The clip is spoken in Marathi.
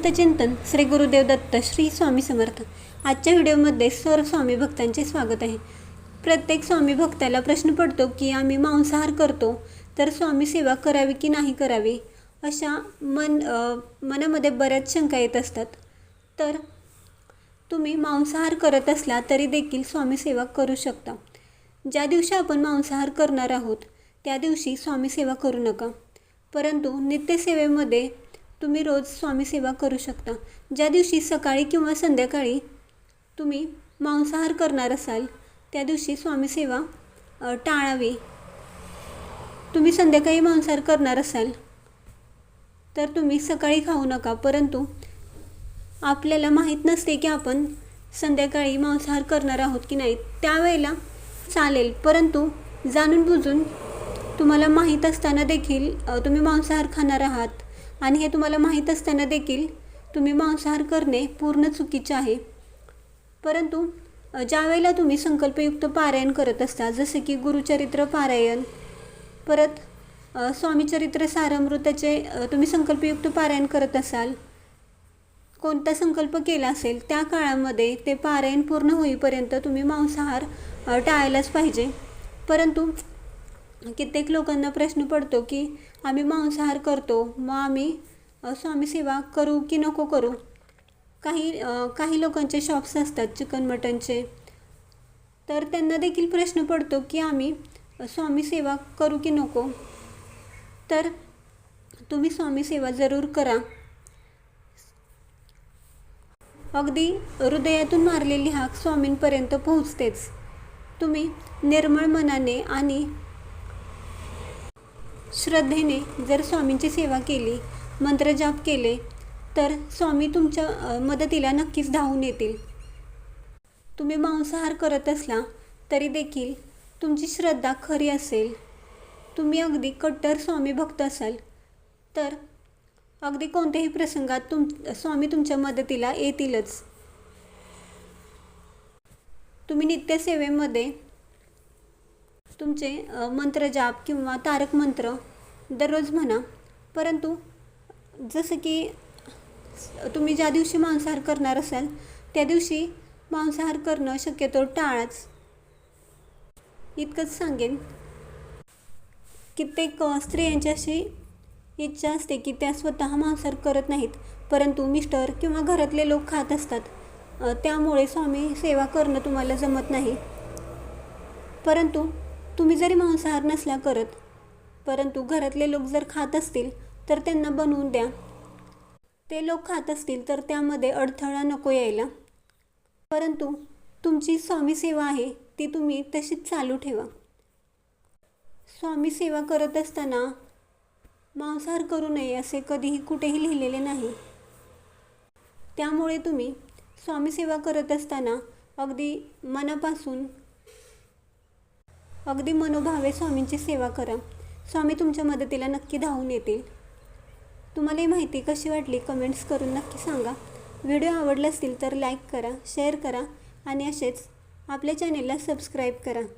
स्वामीकृत चिंतन श्री गुरुदेव दत्त श्री स्वामी समर्थ. आजच्या व्हिडिओमध्ये सर्व स्वामी भक्तांचे स्वागत आहे. प्रत्येक स्वामी भक्ताला प्रश्न पडतो की आम्ही मांसाहार करतो तर स्वामी सेवा करावी की नाही करावी? अशा मन मनामध्ये बऱ्याच शंका येत असतात. तर तुम्ही मांसाहार करत असला तरी देखील स्वामी सेवा करू शकता. ज्या दिवशी आपण मांसाहार करणार आहोत त्या दिवशी स्वामी सेवा करू नका. परंतु नित्यसेवेमध्ये तुम्ही रोज स्वामी सेवा करू शकता. ज्या दिवशी सकाळी किंवा संध्याकाळी तुम्ही मांसाहार करणार असाल त्या दिवशी स्वामी सेवा टाळावी. तुम्ही संध्याकाळी मांसाहार करणार असाल तर तुम्ही सकाळी खाऊ नका. परंतु आपल्याला माहीत नसते की आपण संध्याकाळी मांसाहार करणार आहोत की नाही. त्यावेळेला चालेल. परंतु जाणून बुजून तुम्हाला माहीत असताना देखील तुम्ही मांसाहार खाणार आहात. आणि हे तुम्हाला माहीत असताना देखील तुम्ही मांसाहार करणे पूर्ण चुकीचे आहे. परंतु ज्यावेळेला तुम्ही संकल्पयुक्त पारायण करत असता जसे की गुरुचरित्र पारायण परत स्वामीचरित्र सारामृताचे तुम्ही संकल्पयुक्त पारायण करत असाल कोणता संकल्प केला असेल त्या काळामध्ये ते पारायण पूर्ण होईपर्यंत तुम्ही मांसाहार टाळायलाच पाहिजे. परंतु कित्येक लोकांना प्रश्न पडतो की आम्ही मांसाहार करतो मग आम्ही स्वामीसेवा स्वामी सेवा करू की नको करू? काही काही लोकांचे शॉप्स असतात चिकन मटनचे तर त्यांना देखील प्रश्न पडतो की आम्ही स्वामीसेवा स्वामी सेवा करू की नको? तर तुम्ही स्वामी सेवा जरूर करा. अगदी हृदयातून मारलेली हाक स्वामींपर्यंत पोहोचतेच. तुम्ही निर्मळ मनाने आणि श्रद्धेने जर स्वामींची सेवा केली मंत्रजाप केले तर स्वामी तुमच्या मदतीला नक्कीच धावून येतील. तुम्ही मांसाहार करत असला तरी देखील तुमची श्रद्धा खरी असेल. तुम्ही अगदी कट्टर स्वामी भक्त असाल तर अगदी कोणत्याही प्रसंगात तुम स्वामी तुमच्या मदतीला येतीलच. तुम्ही नित्यसेवेमध्ये तुमचे मंत्रजाप किंवा तारक मंत्र दररोज म्हणा. परंतु जसं की तुम्ही ज्या दिवशी मांसाहार करणार असाल त्या दिवशी मांसाहार करणं शक्यतो टाळाच. इतकंच सांगेन. कित्येक स्त्रियांच्याशी इच्छा असते की त्या स्वतः मांसाहार करत नाहीत परंतु मिस्टर किंवा घरातले लोक खात असतात. त्यामुळे स्वामी सेवा करणं तुम्हाला जमत नाही. परंतु तुम्ही जरी मांसाहार नसला करत परंतु घरातले लोक जर खात असतील तर त्यांना बनवून द्या. ते लोक खात असतील तर त्यामध्ये अडथळा नको यायला. परंतु तुमची स्वामी सेवा आहे ती तुम्ही तशीच चालू ठेवा. स्वामी सेवा करत असताना मांसाहार करू नये असे कधीही कुठेही लिहिलेले नाही. त्यामुळे तुम्ही स्वामी सेवा करत असताना अगदी मनापासून अगदी मनोभावे स्वामींची सेवा करा. स्वामी तुमच्या मदतीला नक्की धावून येतील. तुम्हाला ही माहिती कशी वाटली कमेंट्स करून नक्की सांगा. व्हिडिओ आवडला असतील तर लाईक करा शेअर करा आणि असेच आपल्या चॅनेलला सबस्क्राईब करा.